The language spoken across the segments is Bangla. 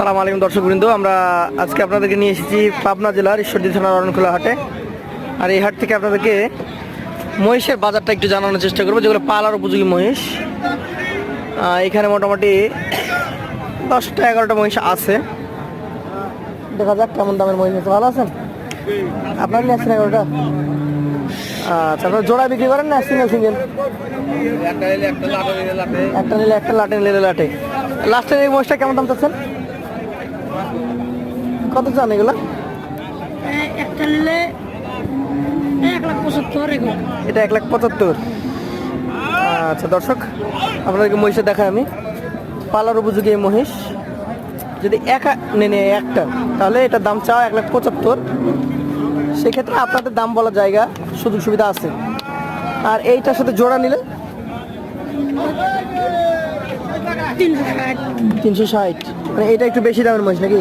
আসসালামু আলাইকুম দর্শক বৃন্দ আমরা আজকে আপনাদেরকে নিয়ে এসেছি পাবনা জেলার ঈশ্বরদী থানার অরণখোলা হাটে। আর এই হাট থেকে আপনাদেরকে মহিষের বাজারটা একটু জানানোর চেষ্টা করব যেগুলো পালার উপযোগী মহিষ। এখানে মোটামুটি দশটা এগারোটা মহিষ আছে। দেখা যাক কেমন দামের মহিষ আছে। ভালো আছেন? আপনার নিয়ে আসছেন এগারোটা? আচ্ছা আপনার জোড়া বিক্রি করেন না সিঙ্গেল সিঙ্গেল একটা নিলে একটা লাটে নিলে লাটে। লাস্টের এই মহিষটা কেমন দাম চাচ্ছেন? কত চান এগুলো? একটা নিলে এক লাখ পঁচাত্তর এটা এক লাখ পঁচাত্তর। আচ্ছা দর্শক আপনাদেরকে মহিষে দেখাই আমি। পালার উপযোগী এই মহিষ। যদি একা নেনে একটা। তাহলে এটার দাম চাও এক লাখ পঁচাত্তর। সেক্ষেত্রে আপনাদের দাম বলা জায়গা সুযোগ সুবিধা আছে। আর এইটার সাথে জোড়া নিলে? তিনশো ষাট। মানে এটা একটু বেশি দামের মহিষ নাকি?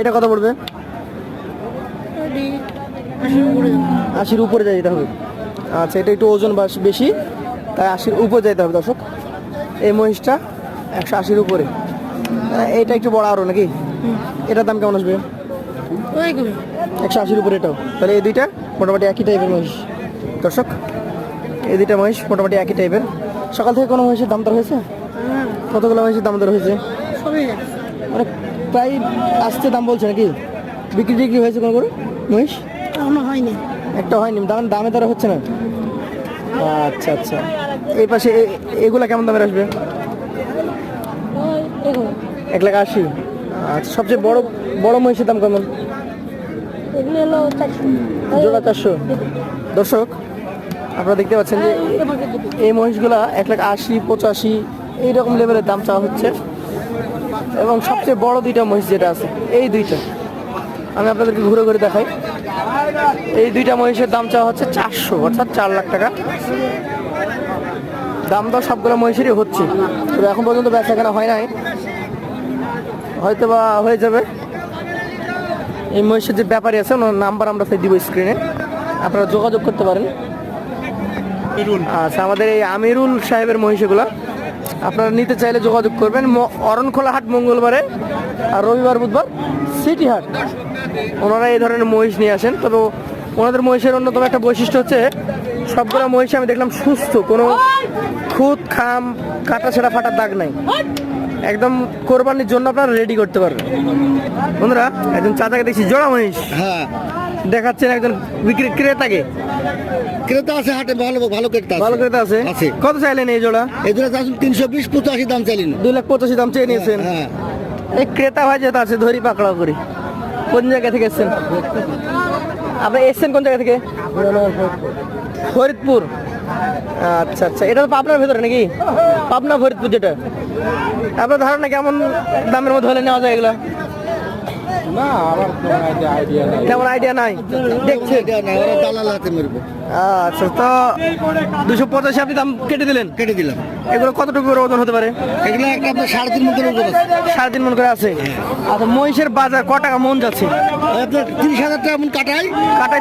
এটা কত পড়বে? উপরে। আশির উপরে যেতে হবে। আচ্ছা এটা একটু ওজন বেশি তাই আশির উপরে যেতে হবে দর্শক। এই মহিষটা একশো আশির উপরে। এটা একটু বড় আরও নাকি? এটার দাম কেমন আসবে? একশো আশির উপরে এটাও। তাহলে এই দুইটা মোটামুটি একই টাইপের মহিষ দর্শক। এই দুইটা মহিষ মোটামুটি একই টাইপের সকাল থেকে কোনো মহিষের দাম দর হয়েছে? হ্যাঁ। কতগুলো মহিষের দাম দর হয়েছে? সবই মানে প্রায় আসতে দাম বলছে নাকি? বিক্রি টিক্রি হয়েছে কোনো করে? মহিষ? এখনও হয়নি। একটা হয়নি দাম দামে দরে হচ্ছে না? আচ্ছা আচ্ছা। এই পাশে এগুলা কেমন দামের আসবে? এক লাখ আশি। আচ্ছা সবচেয়ে বড় বড় মহিষের দাম কেমন? জোড়া চারশো। দর্শক আপনারা দেখতে পাচ্ছেন যে এই মহিষগুলা এক লাখ আশি পঁচাশি এইরকম লেভেলের দাম চাওয়া হচ্ছে। এবং সবচেয়ে বড় দুইটা মহিষ যেটা আছে এই দুইটা। আমি আপনাদেরকে ঘুরে ঘুরে দেখাই। এই দুইটা মহিষের দাম চাওয়া হচ্ছে চারশো অর্থাৎ চার লাখ টাকা। দাম দর সবগুলো মহিষেরই হচ্ছে। তবে এখন পর্যন্ত বেচা কেনা হয় নাই। হয়তো বা হয়ে যাবে। এই মহিষের যে ব্যাপারী আছে ওনার নাম্বার আমরা সেই দিব স্ক্রিনে আপনারা যোগাযোগ করতে পারেন। আচ্ছা আমাদের এই আমিরুল সাহেবের মহিষগুলো। আপনারা নিতে চাইলে যোগাযোগ করবেন। অরণখোলা হাট মঙ্গলবারে আর রবিবার, বুধবার সিটি হাট ওনারা এই ধরনের মহিষ নিয়ে আসেন। তবে ওনাদের মহিষের অন্যতম একটা বৈশিষ্ট্য হচ্ছে, সবগুলো মহিষ আমি দেখলাম সুস্থ। কোনো খুদ খাম, কাটা ছেঁড়া ফাটার দাগ নাই। একদম কোরবানির জন্য আপনারা রেডি করতে পারবেন। বন্ধুরা, একজন চাচাকে দেখছি, জোড়া মহিষ। হ্যাঁ। দেখাচ্ছেন একজন বিক্রি ক্রেতাকে। ক্রেতা আছে হাটে ভালো ভালো ক্রেতা ভালো ক্রেতা আছে। আছে। কত চাইলেন এই জোড়া? এই দুটো চারশো তিনশো বিশ পঁচাশি দাম চাইলেন। দুই লাখ পঁচাশি দাম চেয়ে নিয়েছেন। হ্যাঁ। এই ক্রেতা ভাই যেটা আছে ধরি পাকড়াও করি। কোন জায়গা থেকে এসছেন? আপনি এসছেন কোন জায়গা থেকে? ফরিদপুর। আচ্ছা আচ্ছা। এটা তো পাবনার ভেতরে নাকি? পাবনা ফরিদপুর যেটা। আপনার ধারণা কেমন দামের মধ্যে হলে নেওয়া যায় এগুলো? না আমার আইডিয়া নাই। তেমন আইডিয়া নাই? দেখছেন আইডিয়া নাই ওরা দালাল হাতে মরবে। আচ্ছা তো দুশো পঁচাশি আপনি দাম কেটে দিলেন? কেটে দিলাম। এগুলো কতটুকু ওজন হতে পারে? এগুলো একটা আপনার সাড়ে তিন মতো ওজন আছে। সাড়ে তিন মন করে আছে? আচ্ছা মহিষের বাজার ক টাকা মন যাচ্ছে? আপনার তিরিশ হাজার টাকা মন কাটাই।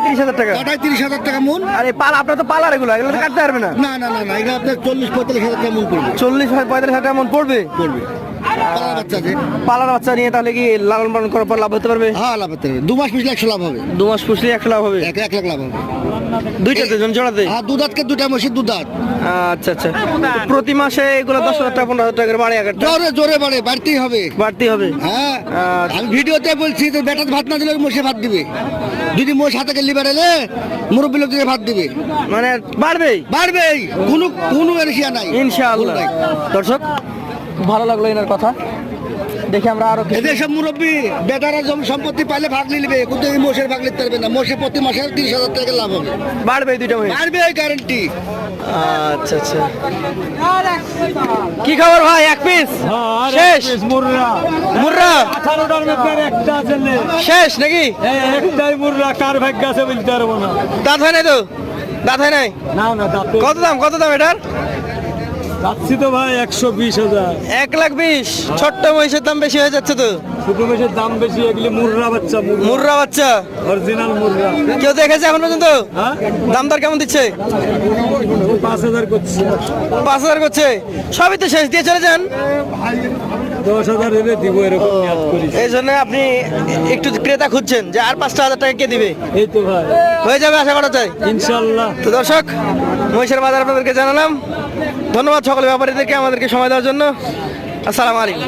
তিরিশ হাজার টাকা? কাটাই তিরিশ হাজার টাকা মন। আর পালা আপনার তো পালার এগুলো এগুলো কাটতে পারবে না। না না না না এগুলো আপনার চল্লিশ পঁয়তাল্লিশ হাজার টাকা মন পড়বে। চল্লিশ পঁয়তাল্লিশ হাজার টাকা মন পড়বে? পড়বে। পালার বাচ্চা নিয়ে তাহলে কি লালন পালন করার পর লাভ হতে পারবে? হ্যাঁ লাভ হতে হবে দু মাস পিছলে একশো লাভ হবে। দু মাস পুষলে একশো লাভ হবে? এক এক লাখ লাভ হবে। দুইটাতে জন জোড়াতে? হ্যাঁ দু দাঁতকে দুটা মসিদ দু দাঁত আচ্ছা আচ্ছা। প্রতি মাসে এগুলো দশ হাজার টাকা পনেরো হাজার টাকা বাড়ে একটা জোরে জোরে বাড়ে বাড়তেই হবে। বাড়তি হবে? হ্যাঁ আচ্ছা। আমি ভিডিওতে বলছি তো বেটার ভাত না দিলে মোষে ভাত দিবে। যদি মোষ হাতে লিবার এলে মুরব্বী লোক দিয়ে ভাত দিবে। মানে বাড়বেই? বাড়বেই। কোনো কোনো এরিয়া নাই। ইনশাআল্লাহ। দর্শক ভালো লাগল এনার কথা। দেখি আমরা আরও সব মুরব্বী বেটারা জমি সম্পত্তি পাইলে ভাগ নিবে। কিন্তু এই মোষের ভাগ নিতে পারবে না। মোষে প্রতি মাসে তিরিশ হাজার টাকা লাভ হবে। বাড়বে দুইটা মহিষ বাড়বে এই গ্যারেন্টি আচ্ছা আচ্ছা। কি খবর ভাই? এক পিস শেষ? মুর্রা। আঠারোটার মধ্যে একটা আছে। শেষ নাকি? এই একটাই মুর্রা কার ভাগ্য আছে বলতে পারব না। দাঁত হয় নাই তো? দাঁত হয় নাই? না না দাঁতে কত দাম? কত দাম এটার? যাচ্ছি তো ভাই একশো বিশ হাজার। এক লাখ বিশ। ছোট্ট মহিষের দাম বেশি হয়ে যাচ্ছে তো? ছোট মেশের দাম বেশি এগুলি মুর্রা বাচ্চা মুর্রা। বাচ্চা? অরিজিনাল মুর্রা। কেউ দেখেছে এখন পর্যন্ত? হ্যাঁ? দাম দর কেমন দিচ্ছে? পাঁচ হাজার করছি। পাঁচ হাজার করছে। সবই তো শেষ দিয়ে চলে যান। দশ হাজার এলে দিব এরকম এই জন্য আপনি একটু ক্রেতা খুঁজছেন যে আর পাঁচটা হাজার টাকা কে দিবে? এই তো ভাই। হয়ে যাবে আশা করা যায়। ইনশাল্লাহ। তো দর্শক মহিষের বাজার আপনাদেরকে জানালাম। ধন্যবাদ সকল ব্যাপারীদেরকে আমাদেরকে সময় দেওয়ার জন্য। আসসালামু আলাইকুম।